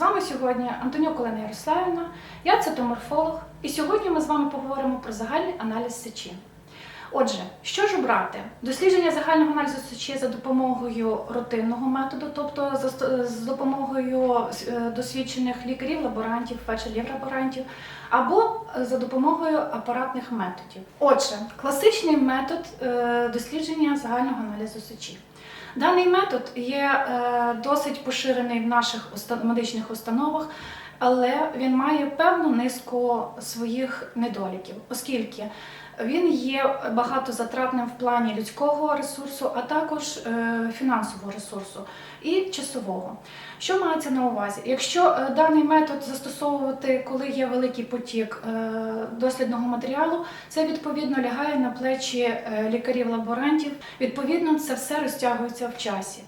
вами сьогодні Антонюк Олена Ярославівна, я цитоморфолог, і сьогодні ми з вами поговоримо про загальний аналіз сечі. Отже, що ж обрати? Дослідження загального аналізу сечі за допомогою рутинного методу, тобто з допомогою е, досвідчених лікарів, лаборантів, фельдшерів-лаборантів, або е, за допомогою апаратних методів. Отже, класичний метод е, дослідження загального аналізу сечі. Даний метод є досить поширений в наших медичних установах, але він має певну низку своїх недоліків, оскільки він є багатозатратним в плані людського ресурсу, а також е, фінансового ресурсу і часового. Що мається на увазі? Якщо е, даний метод застосовувати, коли є великий потік е, дослідного матеріалу, це відповідно лягає на плечі лікарів-лаборантів. Відповідно, це все розтягується в часі.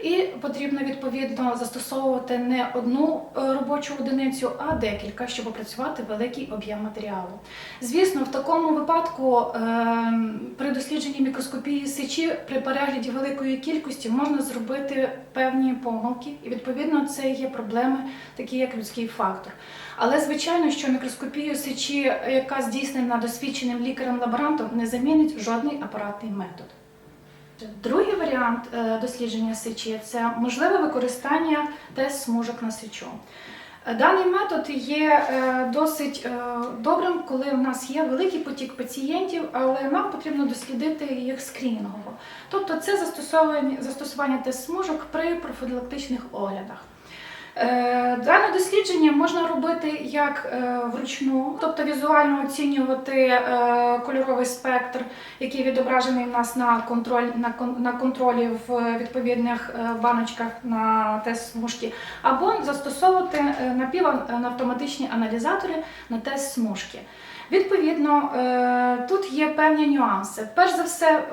І потрібно відповідно застосовувати не одну е, робочу одиницю, а декілька, щоб опрацювати великий об'єм матеріалу. Звісно, в такому випадку е, при дослідженні мікроскопії сечі при перегляді великої кількості можна зробити певні помилки, і відповідно це є проблеми, такі як людський фактор. Але звичайно, що мікроскопію сечі, яка здійснена досвідченим лікарем-лаборантом, не замінить жодний апаратний метод. Другий варіант е, дослідження сечі це можливе використання тест смужок на сечу. Е, Даний метод є е, досить добрим, коли в нас є великий потік пацієнтів, але нам потрібно дослідити їх скринінгово. Тобто це застосування, застосування тест смужок при профілактичних оглядах. Е, Дане дослідження можна робити як е, вручну, тобто візуально оцінювати е, кольоровий спектр, який відображений в нас на контроль на, на контролі в відповідних баночках на тест смужки, або застосовувати е, напівавтоматичні аналізатори на тест смужки. Відповідно, тут є певні нюанси. Перш за все,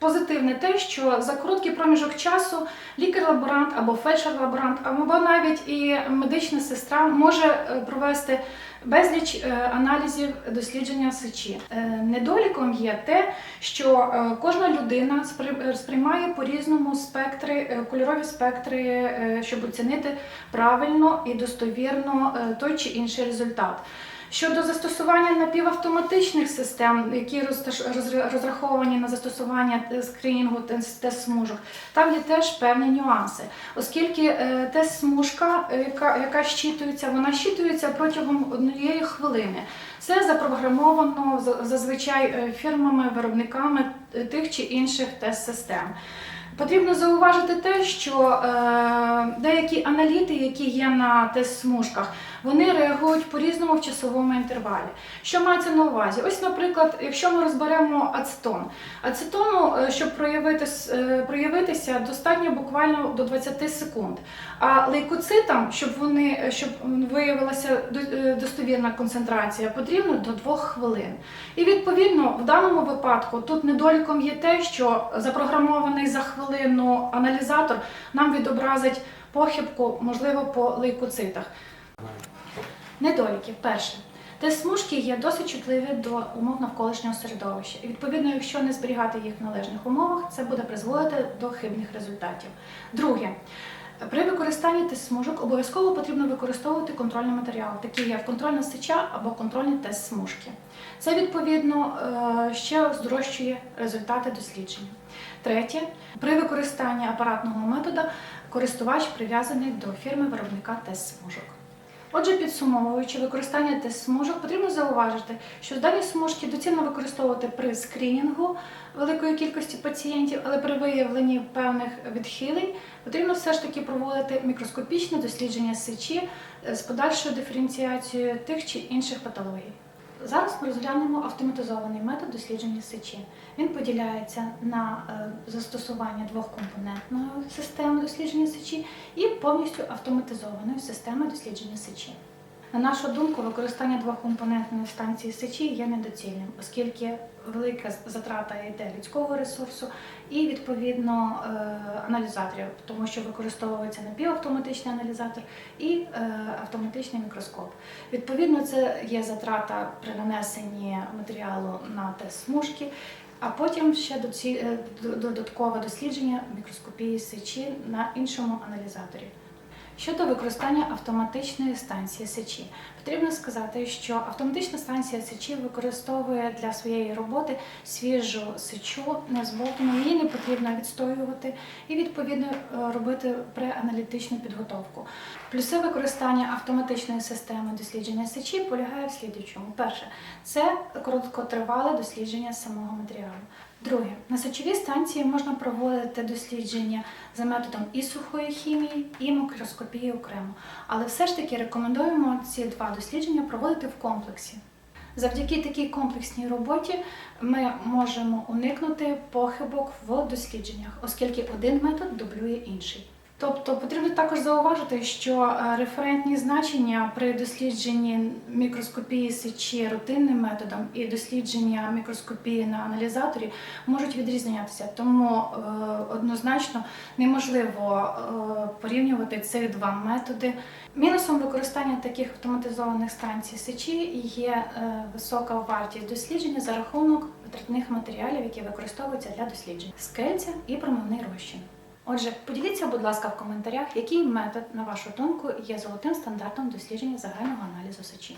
позитивне те, що за короткий проміжок часу лікар-лаборант або фельдшер-лаборант, або навіть і медична сестра може е, провести безліч е, аналізів дослідження сечі. Е, Недоліком є те, що кожна людина спри- сприймає по-різному спектри, е, кольорові спектри, щоб оцінити правильно і достовірно той чи інший результат. Щодо застосування напівавтоматичних систем, які розраховані на застосування е, скринінгу тест смужок, там є теж певні нюанси, оскільки е, тест смужка, е, яка, яка щитується, вона щитується протягом однієї хвилини. Це запрограмовано зазвичай фірмами, виробниками тих чи інших тест-систем. Потрібно зауважити те, що деякі аналіти, які є на тест-смужках, вони реагують по-різному в часовому інтервалі. Що мається на увазі? Ось, наприклад, якщо ми розберемо ацетон. Ацетону, е, щоб проявити, с- е, проявитися, достатньо буквально до 20 секунд. А лейкоцитам, щоб вони щоб виявилася е, достовірна концентрація, потрібно до 2 хвилин. І відповідно в даному випадку тут недоліком є те, що запрограмований за хвилину аналізатор нам відобразить похибку, можливо, по лейкоцитах. Недоліки. Перше. Тест смужки є досить чутливі до умов навколишнього середовища. І відповідно, якщо не зберігати їх в належних умовах, це буде призводити до хибних результатів. Друге. При використанні тест смужок обов'язково потрібно використовувати контрольний матеріал, такий як контрольна сеча або контрольний тест смужки. Це відповідно е, ще здорожчує результати дослідження. Третє, при використанні апаратного методу користувач прив'язаний до фірми виробника тест смужок. Отже, підсумовуючи використання тест смужок, потрібно зауважити, що дані смужки доцільно використовувати при скринінгу великої кількості пацієнтів, але при виявленні певних відхилень потрібно все ж таки проводити мікроскопічне дослідження сечі е, з подальшою диференціацією тих чи інших патологій. Зараз ми розглянемо автоматизований метод дослідження сечі. Він поділяється на е, застосування двохкомпонентної системи дослідження сечі і повністю автоматизованої системи дослідження сечі. На нашу думку, використання двохкомпонентної станції сечі є недоцільним, оскільки велика затрата йде людського ресурсу і відповідно е, аналізаторів, тому що використовується напівавтоматичний аналізатор і е, автоматичний мікроскоп. Відповідно, це є затрата при нанесенні матеріалу на тест смужки, а потім ще е, додаткове дослідження мікроскопії сечі на іншому аналізаторі. Щодо використання автоматичної станції сечі, потрібно сказати, що автоматична станція сечі використовує для своєї роботи свіжу сечу, не зболтану, її не потрібно відстоювати і відповідно е, робити преаналітичну підготовку. Плюси використання автоматичної системи дослідження сечі полягає в слідуючому: перше, це короткотривале дослідження самого матеріалу. Друге, на сечовій станції можна проводити дослідження за методом і сухої хімії, і макроскопії окремо. Але все ж таки рекомендуємо ці два дослідження проводити в комплексі. Завдяки такій комплексній роботі ми можемо уникнути похибок в дослідженнях, оскільки один метод дублює інший. Тобто потрібно також зауважити, що е, референтні значення при дослідженні мікроскопії сечі рутинним методом і дослідження мікроскопії на аналізаторі можуть відрізнятися, тому е, однозначно неможливо е, порівнювати цих два методи. Мінусом використання таких автоматизованих станцій сечі є висока вартість дослідження за рахунок витратних матеріалів, які використовуються для досліджень скельця і промивний розчин. Отже, поділіться, будь ласка, в коментарях, який метод, на вашу думку, є золотим стандартом дослідження загального аналізу сечі.